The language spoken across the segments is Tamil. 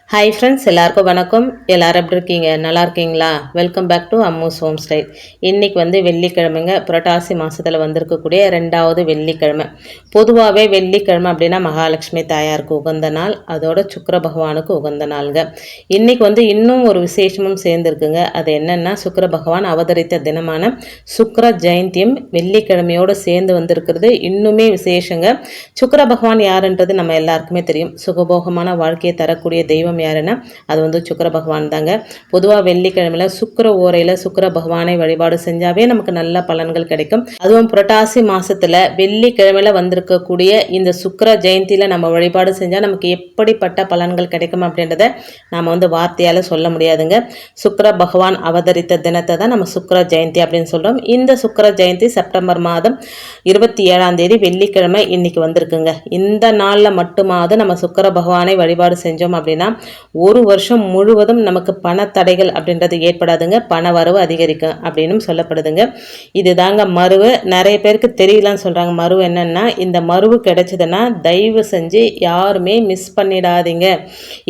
ஹாய் ஃப்ரெண்ட்ஸ் எல்லாருக்கும் வணக்கம். எல்லாரும் எப்படி இருக்கீங்க? நல்லா இருக்கீங்களா? Welcome back to Ammu's home style இன்றைக்கி வந்து வெள்ளிக்கிழமைங்க. புரட்டாசி மாதத்தில் வந்திருக்கக்கூடிய ரெண்டாவது வெள்ளிக்கிழமை. பொதுவாகவே வெள்ளிக்கிழமை அப்படின்னா மகாலட்சுமி தாயாருக்கு உகந்த நாள். அதோட சுக்கர பகவானுக்கு உகந்த நாளுங்க. இன்றைக்கி வந்து இன்னும் ஒரு விசேஷமும் சேர்ந்துருக்குங்க. அது என்னென்னா சுக்கர பகவான் அவதரித்த தினமான சுக்கர ஜெயந்தியும் வெள்ளிக்கிழமையோடு சேர்ந்து வந்திருக்கிறது. இன்னுமே விசேஷங்க. சுக்கிர பகவான் யாருன்றது நம்ம எல்லாருக்குமே தெரியும். சுகபோகமான வாழ்க்கையை தரக்கூடிய தெய்வம் யாருன்னா அது வந்து சுக்கர பகவான் தாங்க. பொதுவாக வெள்ளிக்கிழமையில் சுக்கர ஓரையில் சுக்கர பகவானை வழிபாடு செஞ்சாவே நமக்கு நல்ல பலன்கள் கிடைக்கும். அதுவும் புரட்டாசி மாதத்தில் வெள்ளிக்கிழமையில் வந்திருக்கக்கூடிய இந்த சுக்கர ஜெயந்தியில் நம்ம வழிபாடு செஞ்சால் நமக்கு எப்படிப்பட்ட பலன்கள் கிடைக்கும் அப்படின்றத நாம் வந்து வார்த்தையால் சொல்ல முடியாதுங்க. சுக்கர பகவான் அவதரித்த தினத்தை தான் நம்ம சுக்கர ஜெயந்தி அப்படின்னு சொல்கிறோம் இந்த சுக்கிர ஜெயந்தி செப்டம்பர் மாதம் இருபத்தி ஏழாம் தேதி வெள்ளிக்கிழமை இன்னைக்கு வந்திருக்குங்க. இந்த நாளில் மட்டுமாவது நம்ம சுக்கர பகவானை வழிபாடு செஞ்சோம் அப்படின்னா ஒரு வருஷம் முழுவதும் நமக்கு பணத்தடைகள் அப்படின்றது ஏற்படாதுங்க. பண வரவு அதிகரிக்கும் அப்படின்னு சொல்லப்படுதுங்க. இது தாங்க மருவு. நிறைய பேருக்கு தெரியலன்னு சொல்கிறாங்க மருவு என்னென்னா இந்த மருவு கிடைச்சதுன்னா தயவு செஞ்சு யாருமே மிஸ் பண்ணிடாதீங்க.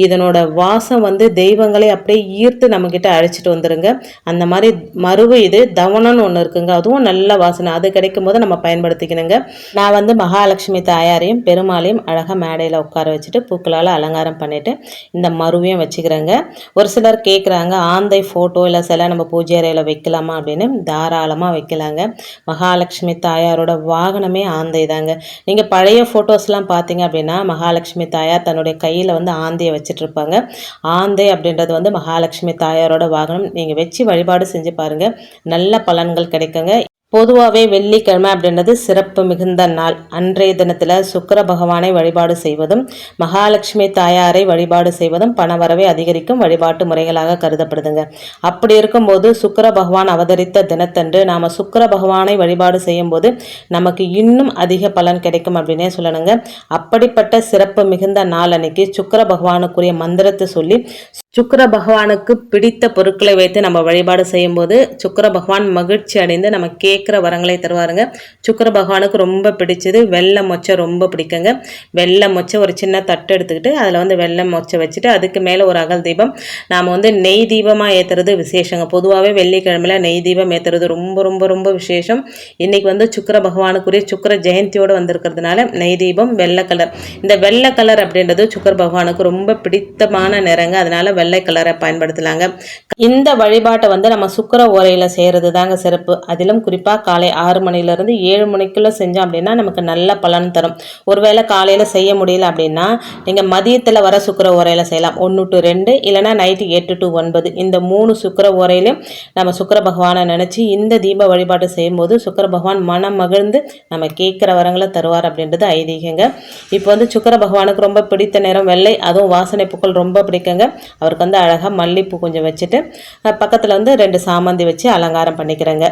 இதனோட வாசம் வந்து தெய்வங்களை அப்படியே ஈர்த்து நம்மக்கிட்ட அழைச்சிட்டு வந்துடுங்க அந்த மாதிரி மருவு இது தவணம்னு ஒன்று இருக்குங்க. அதுவும் நல்ல வாசனை. அது கிடைக்கும் போது நம்ம பயன்படுத்திக்கணுங்க. நான் வந்து மகாலட்சுமி தாயாரையும் பெருமாளையும் அழகாக மேடையில் உட்கார வச்சுட்டு பூக்களால் அலங்காரம் பண்ணிவிட்டு இந்த மருவையும் வச்சுக்கிறேங்க. ஒரு சிலர் கேட்குறாங்க ஆந்தை ஃபோட்டோ இல்லை சில நம்ம பூஜை அறையில் வைக்கலாமா அப்படின்னு தாராளமாக வைக்கலாங்க. மகாலட்சுமி தாயாரோட வாகனமே ஆந்தை தாங்க நீங்கள் பழைய ஃபோட்டோஸ்லாம் பார்த்தீங்க அப்படின்னா மகாலட்சுமி தாயார் தன்னுடைய கையில் வந்து ஆந்தையை வச்சிட்ருப்பாங்க ஆந்தை அப்படின்றது வந்து மகாலட்சுமி தாயாரோட வாகனம். நீங்கள் வச்சு வழிபாடு செஞ்சு பாருங்கள் நல்ல பலன்கள் கிடைக்குங்க. பொதுவாகவே வெள்ளிக்கிழமை அப்படின்றது சிறப்பு மிகுந்த நாள். அன்றைய தினத்தில் சுக்கர பகவானை வழிபாடு செய்வதும் மகாலட்சுமி தாயாரை வழிபாடு செய்வதும் பணவரவை அதிகரிக்கும் வழிபாட்டு முறைகளாக கருதப்படுதுங்க. அப்படி இருக்கும்போது சுக்கர பகவான் அவதரித்த தினத்தன்று நாம் சுக்கர பகவானை வழிபாடு செய்யும்போது நமக்கு இன்னும் அதிக பலன் கிடைக்கும் அப்படின்னே சொல்லணுங்க. அப்படிப்பட்ட சிறப்பு மிகுந்த நாள் அன்னைக்கு சுக்கர பகவானுக்குரிய மந்திரத்தை சொல்லி சுக்கர பகவானுக்கு பிடித்த பொருட்களை வைத்து நம்ம வழிபாடு செய்யும்போது சுக்கர பகவான் மகிழ்ச்சி அடைந்து நம்ம கேட்குற வரங்களை தருவாருங்க. சுக்கர பகவானுக்கு ரொம்ப பிடிச்சது வெள்ளை மொச்சை ரொம்ப பிடிக்குங்க. வெள்ளை மொச்சை ஒரு சின்ன தட்டு எடுத்துக்கிட்டு அதில் வந்து வெள்ளை மொச்சை வச்சுட்டு அதுக்கு மேலே ஒரு அகல் தீபம். நாம் வந்து நெய் தீபமாக ஏற்றுறது விசேஷங்க. பொதுவாகவே வெள்ளிக்கிழமையில நெய் தீபம் ஏற்றுறது ரொம்ப ரொம்ப ரொம்ப விசேஷம். இன்னைக்கு வந்து சுக்கர பகவானுக்குரிய சுக்கர ஜெயந்தியோடு வந்திருக்கிறதுனால நெய் தீபம் வெள்ளை கலர். இந்த வெள்ளை கலர் அப்படின்றது சுக்கர பகவானுக்கு ரொம்ப பிடித்தமான நிறங்க. அதனால் வெள்ளை கலரை பயன்படுத்தலாங்க. இந்த வழிபாட்டை வந்து நம்ம சுக்கர ஓரையில் செய்கிறது தாங்க சிறப்பு. அதிலும் குறிப்பாக காலை ஆறு மணிலேருந்து ஏழு மணிக்குள்ளே செஞ்சோம் அப்படின்னா நமக்கு நல்ல பலன் தரும். ஒருவேளை காலையில் செய்ய முடியல அப்படின்னா நீங்கள் மதியத்தில் வர சுக்கர உரையில் செய்யலாம். ஒன்று டு ரெண்டு இல்லைனா நைட்டு எட்டு டு ஒன்பது. இந்த மூணு சுக்கர ஓரையிலையும் நம்ம சுக்கர பகவானை நினச்சி இந்த தீப வழிபாட்டை செய்யும்போது சுக்கர பகவான் மனம் மகிழ்ந்து நம்ம கேட்குற வரங்களை தருவார் அப்படின்றது ஐதீகங்க. இப்போ வந்து சுக்கர பகவானுக்கு ரொம்ப பிடித்த நேரம் வெள்ளை. அதுவும் வாசனை பூக்கள் ரொம்ப பிடிக்குங்க. அவருக்கு வந்து அழகாக மல்லிப்பூ கொஞ்சம் வச்சுட்டு பக்கத்தில் வந்து ரெண்டு சாமந்தி வச்சு அலங்காரம் பண்ணிக்கிறேங்க.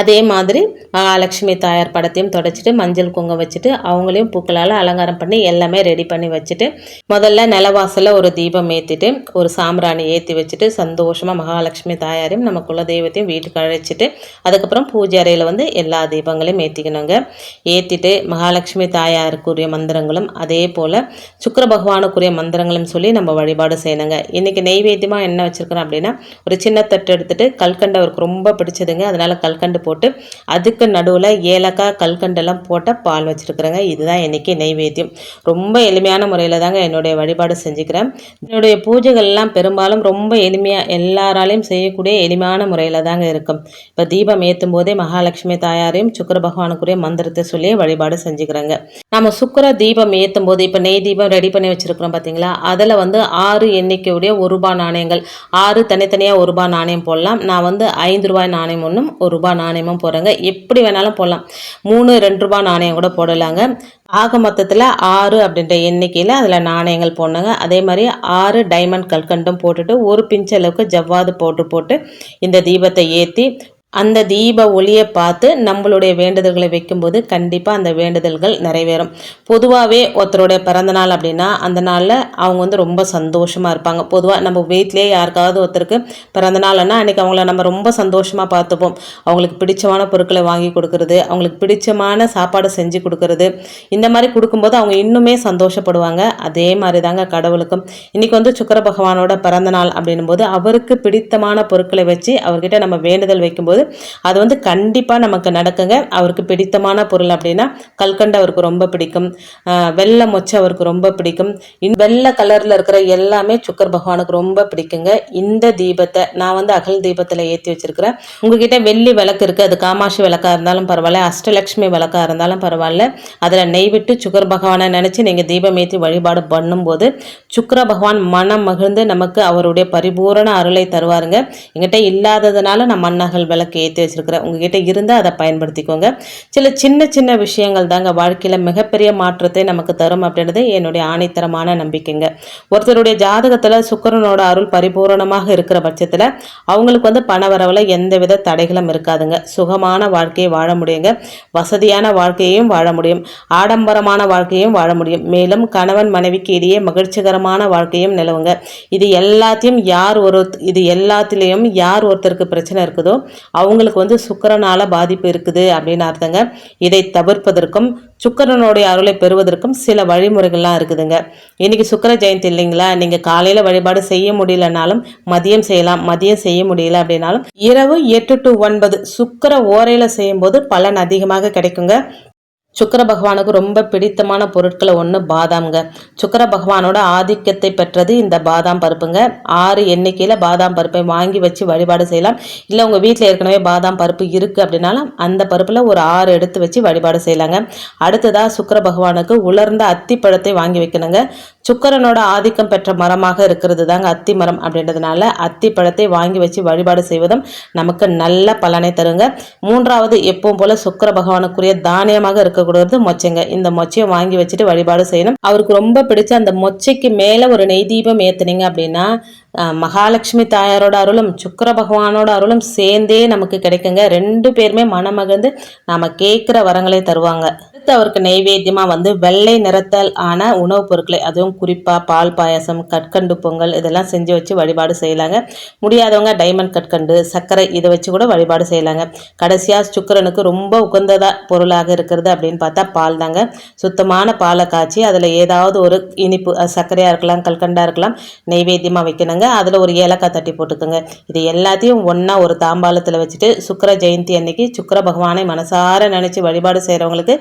அதே மாதிரி மகாலட்சுமி தாயார் படத்தையும் தொடச்சிட்டு மஞ்சள் குங்கம் வச்சுட்டு அவங்களையும் பூக்களால் அலங்காரம் பண்ணி எல்லாமே ரெடி பண்ணி வச்சுட்டு முதல்ல நிலவாசலில் ஒரு தீபம் ஏற்றிட்டு ஒரு சாம்பிராணி ஏற்றி வச்சுட்டு சந்தோஷமாக மகாலட்சுமி தாயாரையும் நம்ம குலதெய்வத்தையும் வீட்டுக்கு அழைச்சிட்டு அதுக்கப்புறம் பூஜை அறையில் வந்து எல்லா தீபங்களையும் ஏற்றிக்கணுங்க ஏற்றிட்டு மகாலட்சுமி தாயாருக்குரிய மந்திரங்களும் அதே போல் சுக்கர பகவானுக்குரிய மந்திரங்களும் சொல்லி நம்ம வழிபாடு செய்யணுங்க. இன்றைக்கி நெய்வேத்தியமாக என்ன வச்சுருக்கிறோம் அப்படின்னா ஒரு சின்ன தட்டு எடுத்துகிட்டு கல்கண்டு அவருக்கு ரொம்ப பிடிச்சதுங்க. அதனால் கல்கண்டு போட்டு அதுக்கு நடுவில் ஏலக்காய் கல்கண்டெல்லாம் போட்ட பால் வச்சுருக்குறேங்க. இதுதான் இன்றைக்கி நெய்வேத்தியம் ரொம்ப எளிமையான முறையில் தாங்க என்னுடைய வழிபாடு செஞ்சுக்கிறேன். என்னுடைய பூஜைகள்லாம் பெரும்பாலும் ரொம்ப எளிமையாக எல்லாராலையும் செய்யக்கூடிய எளிமையான முறையில் தாங்க இருக்கும். இப்போ தீபம் ஏற்றும் போதே மகாலட்சுமி தாயாரையும் சுக்கர பகவானுக்குரிய மந்திரத்தை சொல்லி வழிபாடு செஞ்சுக்கிறேங்க. நம்ம சுக்கர தீபம் ஏற்றும் போது இப்போ நெய் தீபம் ரெடி பண்ணி வச்சுருக்கிறோம் பார்த்தீங்களா அதில் வந்து ஆறு எண்ணிக்கையுடைய ஒரு ரூபாய் நாணயங்கள் ஆறு தனித்தனியாக ஒரு ரூபாய் நாணயம் போடலாம். நான் வந்து ஐந்து ரூபாய் நாணயம் ஒன்றும் ஒரு ரூபாய் நாணயமும் போடுறேங்க. எப்படி வேணாலும் போடலாம். மூணு ரெண்டு ரூபா நாணயம் கூட போடலாங்க. ஆக மொத்தத்தில் ஆறு அப்படின்ற எண்ணிக்கையில் அதில் நாணயங்கள் போடணுங்க. அதே மாதிரி ஆறு டைமண்ட் கல்கண்டும் போட்டுட்டு ஒரு பிஞ்ச் அளவுக்கு ஜவ்வாது போட்டு போட்டு இந்த தீபத்தை ஏற்றி அந்த தீப ஒளியை பார்த்து நம்மளுடைய வேண்டுதல்களை வைக்கும்போது கண்டிப்பாக அந்த வேண்டுதல்கள் நிறைவேறும். பொதுவாகவே ஒருத்தருடைய பிறந்தநாள் அப்படின்னா அந்த நாளில் அவங்க வந்து ரொம்ப சந்தோஷமாக இருப்பாங்க. பொதுவாக நம்ம வீட்டிலே யாருக்காவது ஒருத்தருக்கு பிறந்தநாள்னா அன்றைக்கி அவங்கள நம்ம ரொம்ப சந்தோஷமாக பார்த்துப்போம். அவங்களுக்கு பிடிச்சமான பொருட்களை வாங்கி கொடுக்கறது அவங்களுக்கு பிடிச்சமான சாப்பாடு செஞ்சு கொடுக்கறது. இந்த மாதிரி கொடுக்கும்போது அவங்க இன்னுமே சந்தோஷப்படுவாங்க. அதே மாதிரி தாங்க கடவுளுக்கும். இன்றைக்கி வந்து சுக்கர பகவானோட பிறந்தநாள் அப்படின்னும் போது அவருக்கு பிடித்தமான பொருட்களை வச்சு அவர்கிட்ட நம்ம வேண்டுதல் வைக்கும்போது அது வந்து கண்டிப்பாக நமக்கு நடக்குங்க. அவருக்கு பிடித்தமான பொருள் அப்படின்னா கல்கண்டு அவருக்கு ரொம்ப பிடிக்கும். வெள்ளை மொச்சை அவருக்கு ரொம்ப பிடிக்கும். இன் வெள்ளை கலரில் இருக்கிற எல்லாமே சுக்கர் பகவானுக்கு ரொம்ப பிடிக்குங்க. இந்த தீபத்தை நான் வந்து அகல் தீபத்தில் ஏற்றி வச்சிருக்கிறேன். உங்ககிட்ட வெள்ளி விளக்கு இருக்குது அது காமாட்சி விளக்காக இருந்தாலும் பரவாயில்ல. அஷ்டலக்ஷ்மி விளக்காக இருந்தாலும் பரவாயில்ல. அதில் நெய் விட்டு சுக்கர் பகவானை நினச்சி நீங்கள் தீபம் ஏற்றி வழிபாடு பண்ணும்போது சுக்கர பகவான் மனம் மகிழ்ந்து நமக்கு அவருடைய பரிபூரண அருளை தருவாருங்க. எங்கிட்ட இல்லாததுனால நான் மன்னகல் விளக்கு ஏற்றி வச்சுருக்கிறேன் உங்ககிட்ட இருந்தால் அதை பயன்படுத்திக்கோங்க. சில சின்ன சின்ன விஷயங்கள் தாங்க வாழ்க்கையில் மிகப்பெரிய மாற்றத்தை நமக்கு தரும் அப்படின்றது என்னுடைய ஆணைத்தரமான நம்பிக்கைங்க. ஒருத்தருடைய ஜாதகத்தில் சுக்கிரனோட அருள் பரிபூரணமாக இருக்கிற பட்சத்தில் அவங்களுக்கு வந்து பண வரவில் எந்தவித தடைகளும் இருக்காதுங்க. சுகமான வாழ்க்கையை வாழ முடியுங்க. வசதியான வாழ்க்கையையும் வாழ முடியும். ஆடம்பரமான வாழ்க்கையும் வாழ முடியும். மேலும் கணவன் மனைவிக்கு இடையே மகிழ்ச்சிகரமான வாழ்க்கையும் நிலவுங்க. இது எல்லாத்தையும் யார் ஒரு இது எல்லாத்திலையும் யார் ஒருத்தருக்கு பிரச்சனை இருக்குதோ அவங்களுக்கு வந்து சுக்கரனால் பாதிப்பு இருக்குது அப்படின்னு அர்த்தங்க. இதை தவிர்ப்பதற்கும் சுக்கிரனுடைய அருளை பெறுவதற்கும் சில வழிமுறைகள்லாம் இருக்குதுங்க. இன்னைக்கு சுக்கர ஜெயந்தி இல்லைங்களா? நீங்கள் காலையில் வழிபாடு செய்ய முடியலனாலும் மதியம் செய்யலாம். மதியம் செய்ய முடியல அப்படின்னாலும் இரவு எட்டு டு ஒன்பது சுக்கர ஓரையில் செய்யும்போது பலன் அதிகமாக கிடைக்குங்க. சுக்கர பகவானுக்கு ரொம்ப பிடித்தமான பொருட்களை ஒன்று பாதாம்ங்க. சுக்கர பகவானோட ஆதிக்கத்தை பெற்றது இந்த பாதாம் பருப்புங்க. ஆறு எண்ணிக்கையில் பாதாம் பருப்பை வாங்கி வச்சு வழிபாடு செய்யலாம். இல்லை உங்கள் வீட்டில் ஏற்கனவே பாதாம் பருப்பு இருக்குது அப்படின்னாலும் அந்த பருப்பில் ஒரு ஆறு எடுத்து வச்சு வழிபாடு செய்யலாங்க. அடுத்ததாக சுக்கிர பகவானுக்கு உலர்ந்த அத்திப்பழத்தை வாங்கி வைக்கணுங்க. சுக்கரனோட ஆதிக்கம் பெற்ற மரமாக இருக்கிறது தாங்க அத்தி மரம் அப்படின்றதுனால அத்தி பழத்தை வாங்கி வச்சு வழிபாடு செய்வதும் நமக்கு நல்ல பலனை தருங்க. மூன்றாவது எப்பவும் போல சுக்கிர பகவானுக்குரிய தானியமாக இருக்கக்கூடியது மொச்சைங்க. இந்த மொச்சையை வாங்கி வச்சுட்டு வழிபாடு செய்யணும். அவருக்கு ரொம்ப பிடிச்ச அந்த மொச்சைக்கு மேலே ஒரு நெய் தீபம் ஏத்துனீங்க அப்படின்னா மகாலட்சுமி தாயாரோட அருளும் சுக்கர பகவானோட அருளும் சேர்ந்தே நமக்கு கிடைக்குங்க. ரெண்டு பேருமே மனமகிழ்ந்து நாம கேட்குற வரங்களை தருவாங்க. அடுத்து அவருக்கு நெய்வேத்தியமாக வந்து வெள்ளை நிறத்தல் ஆன உணவுப் பொருட்களை அதுவும் குறிப்பாக பால் பாயாசம் கற்கண்டு பொங்கல் இதெல்லாம் செஞ்சு வச்சு வழிபாடு செய்யலாங்க. முடியாதவங்க டைமண்ட் கற்கண்டு சர்க்கரை இதை வச்சு கூட வழிபாடு செய்யலாங்க. கடைசியாக சுக்கரனுக்கு ரொம்ப உகந்ததாக பொருளாக இருக்கிறது அப்படின்னு பார்த்தா பால் தாங்க. சுத்தமான பாலை காய்ச்சி அதில் ஏதாவது ஒரு இனிப்பு சர்க்கரையாக இருக்கலாம் கல்கண்டாக இருக்கலாம் நெய்வேத்தியமாக வைக்கணுங்க. அதில் ஒரு ஏலக்காய் தட்டி போட்டுக்கோங்க. இது எல்லாத்தையும் ஒன்றா ஒரு தாம்பாளத்தில் வச்சுட்டு சுக்கிர ஜெயந்தி அன்னைக்கு சுக்கர பகவானை மனசார நினச்சி வழிபாடு செய்கிறவங்களுக்கு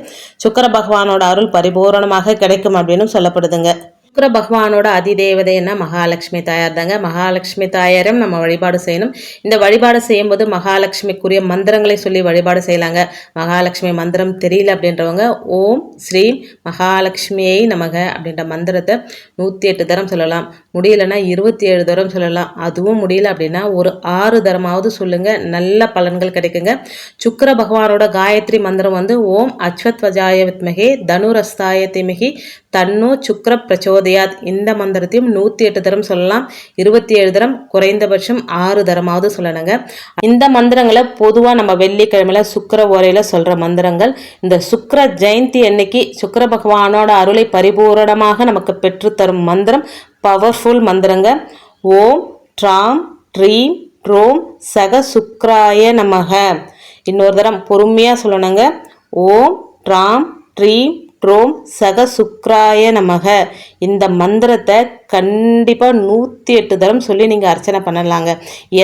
சுக்கிர பகவானோட அருள் பரிபூரணமாக கிடைக்கும் அப்படின்னு சொல்லப்படுதுங்க. சுக்கிர பகவானோட அதிதேவதைன்னா மகாலட்சுமி தாயார் தாங்க. மகாலட்சுமி தாயாரும் நம்ம வழிபாடு செய்யணும். இந்த வழிபாடு செய்யும்போது மகாலட்சுமிக்குரிய மந்திரங்களை சொல்லி வழிபாடு செய்யலாங்க. மகாலட்சுமி மந்திரம் தெரியல அப்படின்றவங்க ஓம் ஸ்ரீ மகாலட்சுமியை நமக அப்படின்ற மந்திரத்தை நூற்றி எட்டு தரம் சொல்லலாம். முடியலன்னா இருபத்தி ஏழு தரம் சொல்லலாம். அதுவும் முடியல அப்படின்னா ஒரு ஆறு தரமாவது சொல்லுங்க. நல்ல பலன்கள் கிடைக்குங்க. சுக்கர பகவானோட காயத்ரி மந்திரம் வந்து ஓம் அஸ்வத்வஜாய வித்மகே தனுரஸ்தாய திமிகி தன்னோ சுக்ர பிரச்சோதயாத் இந்த மந்திரத்தையும் நூற்றி எட்டு தரம் சொல்லலாம். இருபத்தி ஏழு தரம் குறைந்தபட்சம் ஆறு தரமாவது சொல்லணுங்க. இந்த மந்திரங்களை பொதுவாக நம்ம வெள்ளிக்கிழமையில் சுக்கர ஓரையில் சொல்கிற மந்திரங்கள். இந்த சுக்கர ஜெயந்தி அன்னைக்கு சுக்கிர பகவானோட அருளை பரிபூரணமாக நமக்கு பெற்றுத்தரும் மந்திரம் பவர்ஃபுல் மந்திரங்க. ஓம் ட்ராம் ட்ரீம் ட்ரோம் சக சுக்ராய நமக. இன்னொரு தரம் பொறுமையாக சொல்லணுங்க. ஓம் ட்ராம் ட்ரீம் ட்ரோம் சக சுக்ராய நமக. இந்த மந்திரத்தை கண்டிப்பாக நூற்றி எட்டு தரம் சொல்லி நீங்கள் அர்ச்சனை பண்ணலாங்க.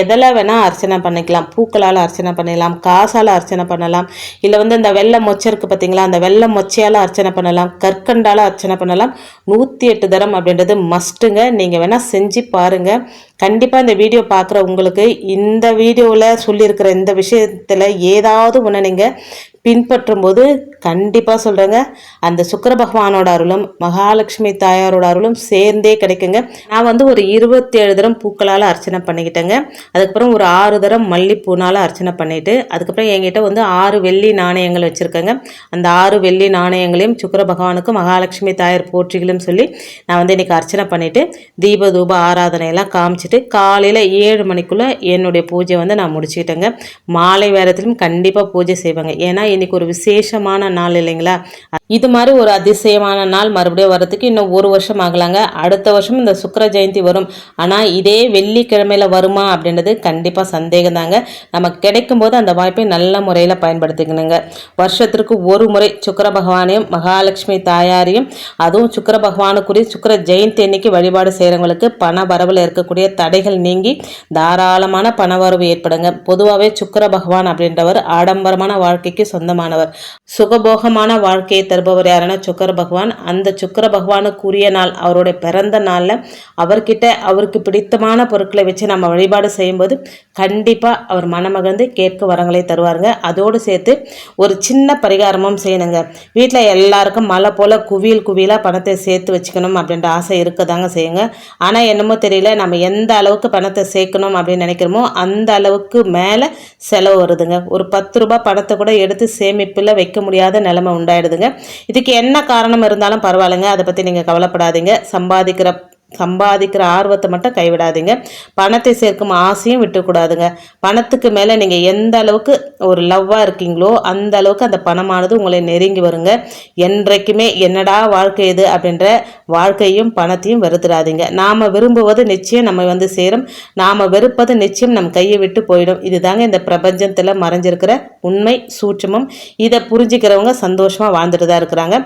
எதில் வேணால் அர்ச்சனை பண்ணிக்கலாம். பூக்களால் அர்ச்சனை பண்ணிடலாம் காசால் அர்ச்சனை பண்ணலாம். இல்லை வந்து இந்த வெள்ளை மொச்சை இருக்குது பார்த்தீங்களா அந்த வெள்ளை மொச்சையால் அர்ச்சனை பண்ணலாம். கற்கண்டால் அர்ச்சனை பண்ணலாம். நூற்றி எட்டு தரம் அப்படின்றது மஸ்ட்டுங்க நீங்கள் வேணால் செஞ்சு பாருங்கள் கண்டிப்பாக இந்த வீடியோ பார்க்குற உங்களுக்கு இந்த வீடியோவில் சொல்லியிருக்கிற இந்த விஷயத்தில் ஏதாவது ஒன்று நீங்கள் பின்பற்றும் போது கண்டிப்பாக சொல்கிறேங்க அந்த சுக்கர பகவானோட அருளும் மகாலட்சுமி தாயாரோட அருளும் சேர்ந்தே கிடைக்கும். கிடைக்குங்க நான் வந்து ஒரு இருபத்தேழு தரம் பூக்களால் அர்ச்சனை பண்ணிக்கிட்டேங்க. அதுக்கப்புறம் ஒரு ஆறு தரம் மல்லிப்பூனால் அர்ச்சனை பண்ணிவிட்டு அதுக்கப்புறம் என்கிட்ட வந்து ஆறு வெள்ளி நாணயங்கள் வச்சுருக்கேங்க. அந்த ஆறு வெள்ளி நாணயங்களையும் சுக்கர பகவானுக்கும் மகாலட்சுமி தாயார் போற்றிகளும் சொல்லி நான் வந்து இன்றைக்கி அர்ச்சனை பண்ணிவிட்டு தீப தூப ஆராதனையெல்லாம் காமிச்சிட்டு காலையில் ஏழு மணிக்குள்ளே என்னுடைய பூஜை வந்து நான் முடிச்சுக்கிட்டேங்க. மாலை வேரத்திலும் கண்டிப்பாக பூஜை செய்வாங்க. ஏன்னா இன்றைக்கி ஒரு விசேஷமான நாள் இல்லைங்களா? இது மாதிரி ஒரு அதிசயமான நாள் மறுபடியும் வர்றதுக்கு இன்னும் ஒரு வருஷம் ஆகலாங்க. அடுத்த வருஷம் இந்த சுக்கர ஜெயந்தி வரும். ஆனால் இதே வெள்ளிக்கிழமையில் வருமா அப்படின்றது கண்டிப்பாக சந்தேகம் தாங்க நமக்கு கிடைக்கும் போது அந்த வாய்ப்பை நல்ல முறையில் பயன்படுத்திக்கணுங்க. வருஷத்திற்கு ஒரு முறை சுக்கர பகவானையும் மகாலட்சுமி தாயாரையும் அதுவும் சுக்கர பகவானுக்குரிய சுக்கர ஜெயந்தி அன்னைக்கு வழிபாடு செய்கிறவங்களுக்கு பண வரவில் இருக்கக்கூடிய தடைகள் நீங்கி தாராளமான பண வரவு ஏற்படுங்க. பொதுவாகவே சுக்கர பகவான் அப்படின்றவர் ஆடம்பரமான வாழ்க்கைக்கு சொந்தமானவர். சுகபோகமான வாழ்க்கையை தருபவர் யாருன்னா சுக்கர பகவான். அந்த சுக்கர பகவானுக்குரிய நாள் அவருடைய பிறந்த நாளில் அவர்கிட்ட அவருக்கு பிடித்தமான பொருட்களை வச்சு நம்ம வழிபாடு செய்யும்போது கண்டிப்பாக அவர் மனமகிழ்ந்து கேட்க வரங்களை தருவாருங்க. அதோடு சேர்த்து ஒரு சின்ன பரிகாரமும் செய்யணுங்க. வீட்டில் எல்லாருக்கும் மழை போல் குவியல் குவியலாக பணத்தை சேர்த்து வச்சுக்கணும் அப்படின்ற ஆசை இருக்க தாங்க செய்யுங்க. ஆனால் என்னமோ தெரியல நம்ம எந்த அளவுக்கு பணத்தை சேர்க்கணும் அப்படின்னு நினைக்கிறோமோ அந்த அளவுக்கு மேலே செலவு வருதுங்க. ஒரு பத்து ரூபாய் பணத்தை கூட எடுத்து சேமிப்பில் வைக்க முடியாத நிலைமை உண்டாயிடுதுங்க. இதுக்கு என்ன காரணம் இருந்தாலும் பரவாயில்லைங்க. அதை பற்றி நீங்கள் கவலைப்படாதீங்க. சம்பாதிக்கிற சம்பாதிக்கிற ஆர்வத்தை மட்டும் கைவிடாதீங்க. பணத்தை சேர்க்கும் ஆசையும் விட்டுக்கூடாதுங்க. பணத்துக்கு மேலே நீங்கள் எந்த அளவுக்கு ஒரு லவ்வாக இருக்கீங்களோ அந்த அளவுக்கு அந்த பணமானது உங்களை நெருங்கி வருங்க. என்றைக்குமே என்னடா வாழ்க்கை இது அப்படின்ற வாழ்க்கையும் பணத்தையும் வெறுத்துடாதீங்க. நாம் விரும்புவது நிச்சயம் நம்ம வந்து சேரும். நாம் வெறுப்பது நிச்சயம் நம் கையை விட்டு போயிடும். இதுதாங்க இந்த பிரபஞ்சத்தில் மறைஞ்சிருக்கிற உண்மை சூட்சமும். இதை புரிஞ்சுக்கிறவங்க சந்தோஷமாக வாழ்ந்துட்டு தான் இருக்கிறாங்க.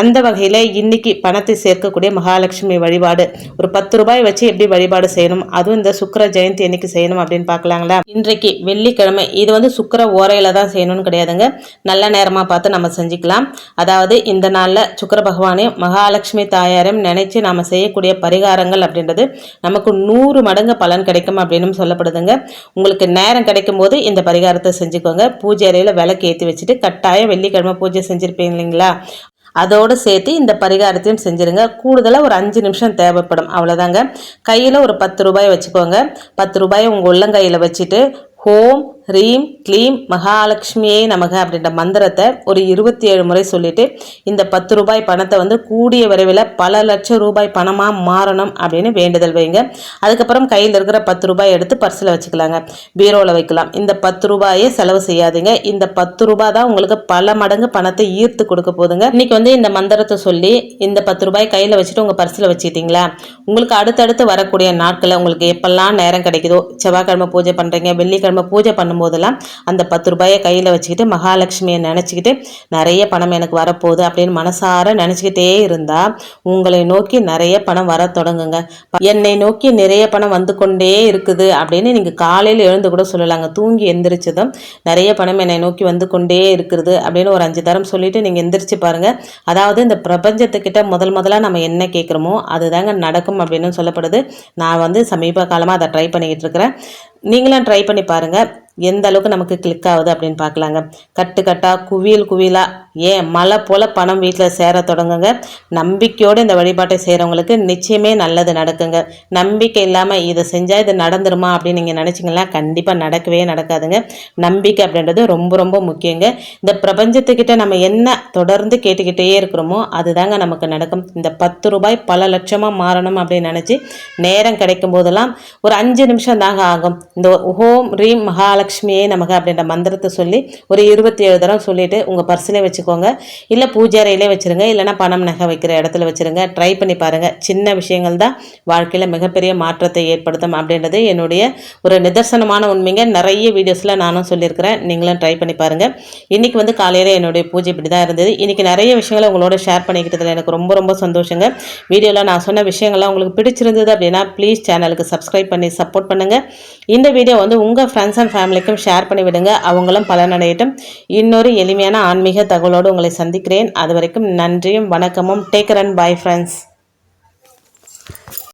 அந்த வகையில் இன்றைக்கி பணத்தை சேர்க்கக்கூடிய மகாலட்சுமி வழிபாடு ஒரு பத்து ரூபாய் வச்சு எப்படி வழிபாடு செய்யணும்? அதுவும் இந்த சுக்கர ஜெயந்தி என்னைக்கு செய்யணும் அப்படின்னு பார்க்கலாங்களா? இன்றைக்கு வெள்ளிக்கிழமை. இது வந்து சுக்கர ஓரையில தான் செய்யணும்னு கிடையாதுங்க. நல்ல நேரமாக பார்த்து நம்ம செஞ்சுக்கலாம். அதாவது இந்த நாளில் சுக்கர பகவானையும் மகாலட்சுமி தாயாரையும் நினைச்சு நாம செய்யக்கூடிய பரிகாரங்கள் அப்படின்றது நமக்கு நூறு மடங்கு பலன் கிடைக்கும் அப்படின்னு சொல்லப்படுதுங்க. உங்களுக்கு நேரம் கிடைக்கும் போது இந்த பரிகாரத்தை செஞ்சுக்கோங்க. பூஜை அறையில் விளக்கு ஏற்றி வச்சுட்டு கட்டாயம் வெள்ளிக்கிழமை பூஜை செஞ்சுருப்பீங்க இல்லைங்களா? அதோடு சேர்த்து இந்த பரிகாரத்தையும் செஞ்சுருங்க. கூடுதலாக ஒரு அஞ்சு நிமிஷம் தேவைப்படும். அவ்வளோதாங்க கையில் ஒரு பத்து ரூபாய் வச்சுக்கோங்க. பத்து ரூபாயை உங்கள் உள்ளங்கையில் வச்சுட்டு ஹோம் ரீம் க்ளீம் மகாலட்சுமியே நமக அப்படின்ற மந்திரத்தை ஒரு இருபத்தி ஏழு முறை சொல்லிட்டு இந்த பத்து ரூபாய் பணத்தை வந்து கூடிய விரைவில் பல லட்சம் ரூபாய் பணமாக மாறணும் அப்படின்னு வேண்டுதல் வைங்க. அதுக்கப்புறம் கையில் இருக்கிற பத்து ரூபாய் எடுத்து பர்ஸில் வச்சுக்கலாங்க. பீரோவில் வைக்கலாம். இந்த பத்து ரூபாயே செலவு செய்யாதீங்க. இந்த பத்து ரூபாய் தான் உங்களுக்கு பல மடங்கு பணத்தை ஈர்த்து கொடுக்க போதுங்க. இன்றைக்கி வந்து இந்த மந்திரத்தை சொல்லி இந்த பத்து ரூபாய் கையில் வச்சுட்டு உங்கள் பர்ஸில் வச்சுக்கிட்டீங்களா உங்களுக்கு அடுத்தடுத்து வரக்கூடிய நாட்களில் உங்களுக்கு எப்பெல்லாம் நேரம் கிடைக்குதோ செவ்வாய்க்கிழமை பூஜை பண்ணுறீங்க வெள்ளிக்கிழமை பூஜை பண்ண பண்ணும்போதெல்லாம் அந்த பத்து ரூபாயை கையில் வச்சுக்கிட்டு மகாலட்சுமியை நினச்சிக்கிட்டு நிறைய பணம் எனக்கு வரப்போகுது அப்படின்னு மனசார நினச்சிக்கிட்டே இருந்தால் உங்களை நோக்கி நிறைய பணம் வர தொடங்குங்க. என்னை நோக்கி நிறைய பணம் வந்து கொண்டே இருக்குது அப்படின்னு நீங்கள் காலையில் எழுந்து கூட சொல்லலாங்க. தூங்கி எந்திரிச்சதும் நிறைய பணம் என்னை நோக்கி வந்து கொண்டே இருக்கிறது அப்படின்னு ஒரு அஞ்சு தரம் சொல்லிவிட்டு நீங்கள் எந்திரிச்சு பாருங்கள் அதாவது இந்த பிரபஞ்சத்துக்கிட்ட முதல் முதலாக நம்ம என்ன கேட்குறோமோ அதுதாங்க நடக்கும் அப்படின்னு சொல்லப்படுது. நான் வந்து சமீப காலமாக அதை ட்ரை பண்ணிக்கிட்டு இருக்கிறேன். நீங்களும் ட்ரை பண்ணி பாருங்கள் எந்த அளவுக்கு நமக்கு கிளிக் ஆகுது அப்படின்னு பார்க்கலாங்க. கட்டு கட்டாக குவியல் குவியலாக ஏன் மழை போல் பணம் வீட்டில் சேர தொடங்குங்க. நம்பிக்கையோடு இந்த வழிபாட்டை செய்கிறவங்களுக்கு நிச்சயமே நல்லது நடக்குங்க. நம்பிக்கை இல்லாமல் இதை செஞ்சால் இது நடந்துருமா அப்படின்னு நீங்கள் நினச்சிங்கன்னா கண்டிப்பாக நடக்கவே நடக்காதுங்க. நம்பிக்கை அப்படின்றது ரொம்ப ரொம்ப முக்கியங்க. இந்த பிரபஞ்சத்துக்கிட்ட நம்ம என்ன தொடர்ந்து கேட்டுக்கிட்டே இருக்கிறோமோ அதுதாங்க நமக்கு நடக்கும். இந்த பத்து ரூபாய் பல லட்சமாக மாறணும் அப்படின்னு நினச்சி நேரம் கிடைக்கும் போதெல்லாம் ஒரு அஞ்சு நிமிஷம் தாங்க ஆகும். இந்த ஹோம் ரீம் மகாலட்சுமியே நமக்கு அப்படின்ற மந்திரத்தை சொல்லி ஒரு இருபத்தி ஏழு தடவை சொல்லிவிட்டு உங்கள் பர்சிலே வச்சுக்கோங்க. இல்லை பூஜை அறையிலே வச்சுருங்க இல்லைனா பணம் நகை வைக்கிற இடத்துல வச்சுருங்க. ட்ரை பண்ணி பாருங்கள் சின்ன விஷயங்கள் தான் வாழ்க்கையில் மிகப்பெரிய மாற்றத்தை ஏற்படுத்தும் அப்படின்றது என்னுடைய ஒரு நிதர்சனமான உண்மைங்க. நிறைய வீடியோஸில் நானும் சொல்லியிருக்கிறேன். நீங்களும் ட்ரை பண்ணி பாருங்கள் இன்றைக்கி வந்து காலையில் என்னுடைய பூஜை இப்படி தான் இருந்தது. இன்றைக்கி நிறைய விஷயங்களை உங்களோட ஷேர் பண்ணிக்கிட்டதில் எனக்கு ரொம்ப ரொம்ப சந்தோஷங்க. வீடியோவில் நான் சொன்ன விஷயங்கள்லாம் உங்களுக்கு பிடிச்சிருந்தது அப்படின்னா ப்ளீஸ் சேனலுக்கு சப்ஸ்கிரைப் பண்ணி சப்போர்ட் பண்ணுங்கள் இந்த வீடியோ வந்து உங்கள் ஃப்ரெண்ட்ஸ் அண்ட் ஃபேமிலி ஃபேமிலிக்கும் ஷேர் பண்ணி விடுங்க. அவங்களும் பலனடையட்டும். இன்னொரு எளிமையான ஆன்மீக தகவலோடு உங்களை சந்திக்கிறேன். அது வரைக்கும் நன்றியும் வணக்கமும். Take run bye friends